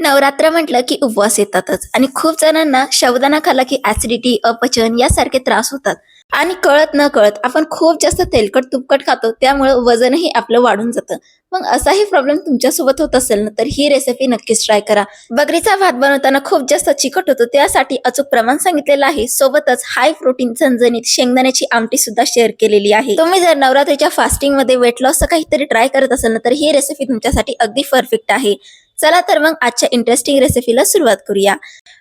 नवरात्र म्हटलं की उपवास येतातच. आणि खूप जणांना शवदाना खाल्ला की ऍसिडिटी अपचन यासारखे त्रास होतात. आणि कळत न कळत आपण खूप जास्त तेलकट तुपकट खातो त्यामुळे वजनही आपलं वाढून जातं. मग असाही प्रॉब्लेम तुमच्यासोबत होत असेल ना तर ही रेसिपी नक्कीच ट्राय करा. बकरीचा भात बनवताना खूप जास्त चिकट होतो त्यासाठी अचूक प्रमाण सांगितलेलं आहे. सोबतच हाय प्रोटीन झणझणीत शेंगदाण्याची आमटी सुद्धा शेअर केलेली आहे. तुम्ही जर नवरात्रीच्या फास्टिंगमध्ये वेट लॉस काहीतरी ट्राय करत असाल ना तर ही रेसिपी तुमच्यासाठी अगदी परफेक्ट आहे. चला तर मग आजच्या इंटरेस्टिंग रेसिपीला सुरुवात करूया.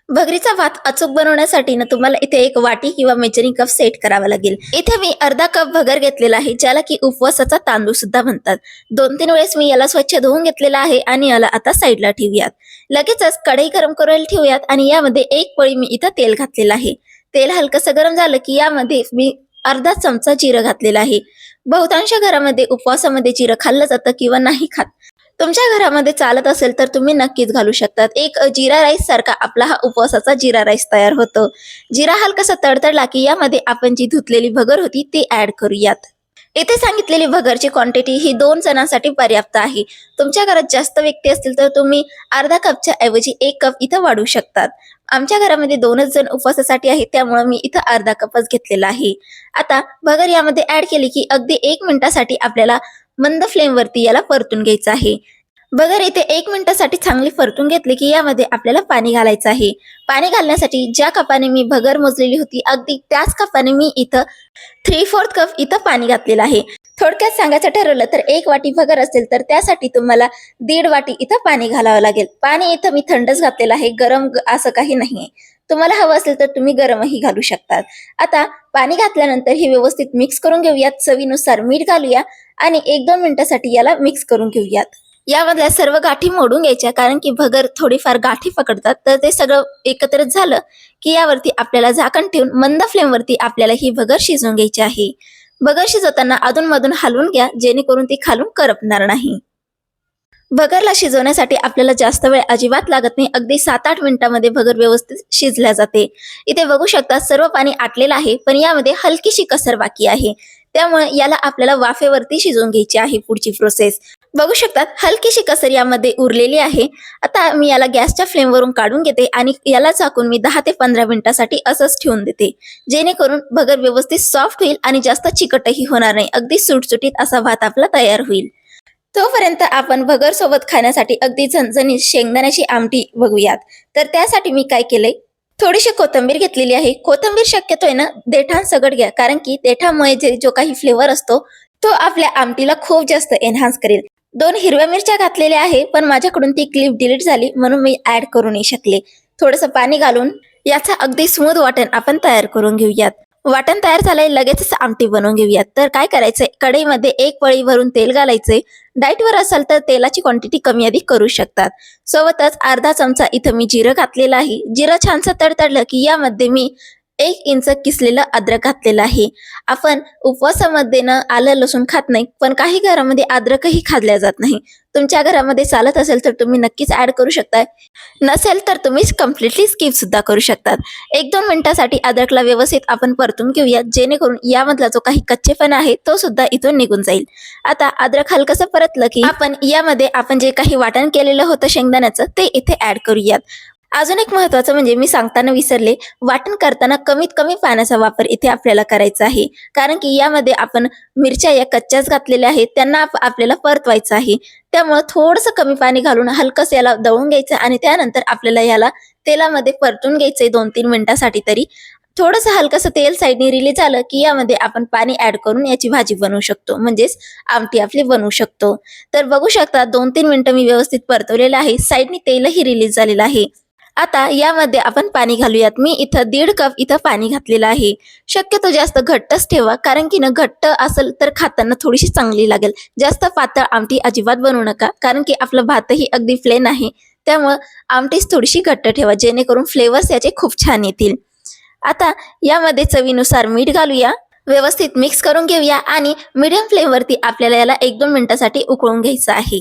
भगरीचा भात अचूक बनवण्यासाठी ना तुम्हाला इथे एक वाटी किंवा मेजरिंग कप सेट करावा लागेल. इथे मी अर्धा कप भगर घेतलेला आहे ज्याला की उपवासाचा तांदूळ सुद्धा म्हणतात. दोन तीन वेळेस मी याला स्वच्छ धुवून घेतलेला आहे आणि याला आता साईडला ठेवूयात. लगेचच कढई गरम करायला ठेवूयात आणि यामध्ये एक पळी मी इथं तेल घातलेलं आहे. तेल हलकसं गरम झालं की यामध्ये मी अर्धा चमचा जिरं घातलेला आहे. बहुतांश घरामध्ये उपवासामध्ये जिरं खाल्लं जातं किंवा नाही खात. तुमच्या घरामध्ये चालत असेल तर तुम्ही नक्कीच घालू शकतात. एक जिरा राईस सारखा आपला हा उपवासाचा जिरा राईस तयार होतो. जिरा हलकासा तडतडला की यामध्ये आपण जी धुतलेली भगर होती ती ऍड करूयात. इथे सांगितलेली भगरची क्वांटिटी ही दोन जणांसाठी पर्याप्त आहे. तुमच्या घरात जास्त व्यक्ती असतील तर तुम्ही अर्धा कपच्या ऐवजी एक कप इथं वाढवू शकतात. आमच्या घरामध्ये दोनच जण उपवासासाठी आहेत त्यामुळे मी इथं अर्धा कपच घेतलेला आहे. आता भगर यामध्ये ऍड केली की अगदी एक मिनिटासाठी आपल्याला मंद फ्लेम वरती याला परतून घ्यायचं आहे. बगर इथे एक मिनिटासाठी चांगली परतून घेतली की यामध्ये आपल्याला पाणी घालायचं आहे. पाणी घालण्यासाठी ज्या कपाने मी भगर मोजलेली होती अगदी त्याच कपाने मी इथं थ्री फोर्थ कप इथं पाणी घातलेलं आहे. थोडक्यात सांगायचं ठरवलं तर एक वाटी भगर असेल तर त्यासाठी तुम्हाला दीड वाटी इथं पाणी घालावं लागेल. पाणी इथं मी थंडच घातलेलं आहे गरम असं काही नाहीये. तुम्हाला हवं असेल तर तुम्ही गरमही घालू शकतात. आता पाणी घातल्यानंतर हे व्यवस्थित मिक्स करून घेऊयात. चवीनुसार मीठ घालूया आणि एक दोन मिनिटासाठी याला मिक्स करून घेऊयात. यामधल्या सर्व गाठी मोडून घ्यायच्या कारण की भगर थोडीफार गाठी पकडतात. तर ते सगळं एकत्रित झालं की यावरती आपल्याला झाकण ठेवून मंद फ्लेमवरती आपल्याला ही भगर शिजवून घ्यायची आहे. भगर शिजवताना अधूनमधून हलवून घ्या जेणेकरून ती खालून करपणार नाही. भगरला शिजवण्यासाठी आपल्याला जास्त वेळ अजिबात लागत नाही. अगदी सात आठ मिनिटांमध्ये भगर व्यवस्थित शिजल्या जाते. इथे बघू शकता सर्व पाणी आटलेलं आहे पण यामध्ये हलकीशी कसर बाकी आहे. त्यामुळे याला आपल्याला वाफेवरती शिजवून घ्यायची आहे पुढची प्रोसेस बघू शकतात हलकीशी कसर यामध्ये उरलेली आहे. आता मी याला गॅसच्या फ्लेमवरून काढून घेते आणि याला झाकून मी दहा ते पंधरा मिनिटासाठी असंच ठेवून देते. जेणेकरून भगर व्यवस्थित सॉफ्ट होईल आणि जास्त चिकटही होणार नाही. अगदी सुटसुटीत असा भात आपला तयार होईल. तोपर्यंत आपण भगर सोबत खाण्यासाठी अगदी झणझणीत शेंगदाण्याची आमटी बघूयात. तर त्यासाठी मी काय केलंय? थोडीशी कोथिंबीर घेतलेली आहे. कोथिंबीर शक्यतो आहे ना देठां सगड घ्या. कारण की देठामुळे जे जो काही फ्लेवर असतो तो आपल्या आमटीला खूप जास्त एनहान्स करेल. दोन हिरव्या मिरच्या घातलेल्या आहे पण माझ्याकडून ती क्लिप डिलीट झाली म्हणून मी ऍड करू नाही शकले. थोडंसं पाणी घालून याचा अगदी स्मूथ वाटण आपण तयार करून घेऊयात. वाटण तयार झालंय लगेचच आमटी बनवून घेऊयात. तर काय करायचंय? कढईमध्ये एक पळी भरून तेल घालायचंय. डाईटवर असाल तर तेलाची क्वांटिटी कमी अधिक करू शकतात. सोबतच अर्धा चमचा इथं मी जिरं घातलेलं आहे. जिरं छानसं तडतडलं की यामध्ये मी एक इंच किसलेलं अद्रक घातलेलं आहे. आपण उपवासामध्ये ना आलं लसूण खात नाही पण काही घरामध्ये अद्रकही खाल्ल्या जात नाही. तुमच्या घरामध्ये चालत असेल तर तुम्ही नक्कीच ऍड करू शकता नसेल तर तुम्ही कम्प्लिटली स्किप सुद्धा करू शकतात. एक दोन मिनिटासाठी अद्रकला व्यवस्थित आपण परतून घेऊया जेणेकरून यामधला जो काही कच्चेपणा आहे तो सुद्धा इथून निघून जाईल. आता अद्रक हलकसं परतलं की आपण यामध्ये आपण जे काही वाटण केलेलं होतं शेंगदाण्याचं ते इथे ऍड करूयात. अजून एक महत्वाचं म्हणजे मी सांगताना विसरले वाटण करताना कमीत कमी पाण्याचा वापर इथे आपल्याला करायचा आहे. कारण की यामध्ये आपण मिरच्या या कच्च्याच घातलेल्या आहेत त्यांना आपल्याला परतवायचं आहे. त्यामुळे थोडंसं कमी पाणी घालून हलकस याला दळून घ्यायचं आणि त्यानंतर आपल्याला याला तेलामध्ये परतून घ्यायचंय दोन तीन मिनिटासाठी तरी. थोडंसं हलकसं तेल साईडने रिलीज झालं की यामध्ये आपण पाणी ऍड करून याची भाजी बनवू शकतो. म्हणजेच आमटी आपली बनवू शकतो. तर बघू शकता दोन तीन मिनिटं मी व्यवस्थित परतवलेलं आहे. साईडने तेलही रिलीज झालेलं आहे. आता यामध्ये आपण पाणी घालूयात. मी इथं दीड कप इथं पाणी घातलेलं आहे. शक्यतो जास्त घट्टच ठेवा कारण की ना घट्ट असेल तर खाताना थोडीशी चांगली लागेल. जास्त पातळ आमटी अजिबात बनवू नका कारण की आपलं भातही अगदी प्लेन आहे. त्यामुळं आमटीच थोडीशी घट्ट ठेवा जेणेकरून फ्लेवर्स याचे खूप छान येतील. आता यामध्ये चवीनुसार मीठ घालूया. व्यवस्थित मिक्स करून घेऊया आणि मीडियम फ्लेमवरती आपल्याला याला एक दोन मिनिटासाठी उकळून घ्यायचं आहे.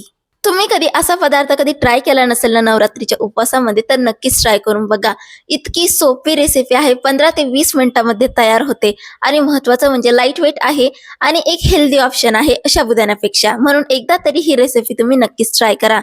तुम्ही कधी असा पदार्थ कधी ट्राय केला नसेल ना नवरात्रीच्या उपवासामध्ये तर नक्कीच ट्राय करून बघा. इतकी सोपी रेसिपी आहे. पंधरा ते वीस मिनिटांमध्ये तयार होते. आणि महत्वाचं म्हणजे लाइट वेट आहे आणि एक हेल्दी ऑप्शन आहे अशा साबुदाण्यापेक्षा म्हणून एकदा तरी ही रेसिपी तुम्ही नक्कीच ट्राय करा.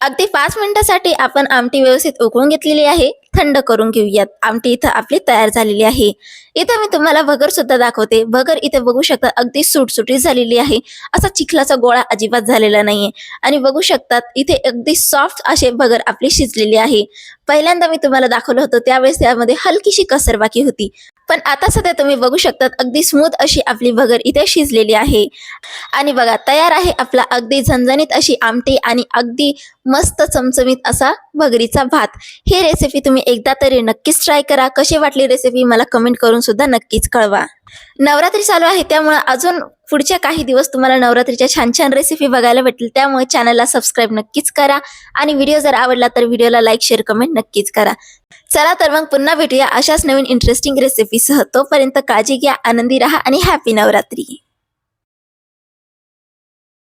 अगदी पाच मिनिटासाठी आपण आमटी व्यवस्थित उकळून घेतलेली आहे. थंड करून घेऊयात. आमटी इथं आपली तयार झालेली आहे. इथं मी तुम्हाला भगर सुद्धा दाखवते. भगर इथे बघू शकता अगदी सुटसुटी झालेली आहे. असा चिखलाचा गोळा अजिबात झालेला नाहीये. आणि बघू शकतात इथे अगदी सॉफ्ट असे भगर आपली शिजलेली आहे. पहिल्यांदा मी तुम्हाला दाखवलं होतं त्यावेळेस त्यामध्ये हलकीशी कसर बाकी होती. पण आता सध्या तुम्ही बघू शकतात अगदी स्मूथ अशी आपली भगर इथे शिजलेली आहे. आणि बघा तयार आहे आपला अगदी झणझणीत अशी आमटी आणि अगदी मस्त चमचमीत असा भगरीचा भात. ही रेसिपी तुम्ही एकदा तरी नक्कीच ट्राय करा. कशी वाटली रेसिपी मला कमेंट करून सुद्धा नक्कीच कळवा. नवरात्री चालू आहे त्यामुळे अजून पुढच्या काही दिवस तुम्हाला नवरात्रीच्या छान छान रेसिपी बघायला भेटतील. त्यामुळे चॅनलला सबस्क्राईब नक्कीच करा. आणि व्हिडिओ जर आवडला तर व्हिडिओला लाईक शेअर कमेंट नक्कीच करा. चला तर मग पुन्हा भेटूया अशाच नवीन इंटरेस्टिंग रेसिपीसह तोपर्यंत काळजी घ्या आनंदी राहा आणि हॅपी नवरात्री.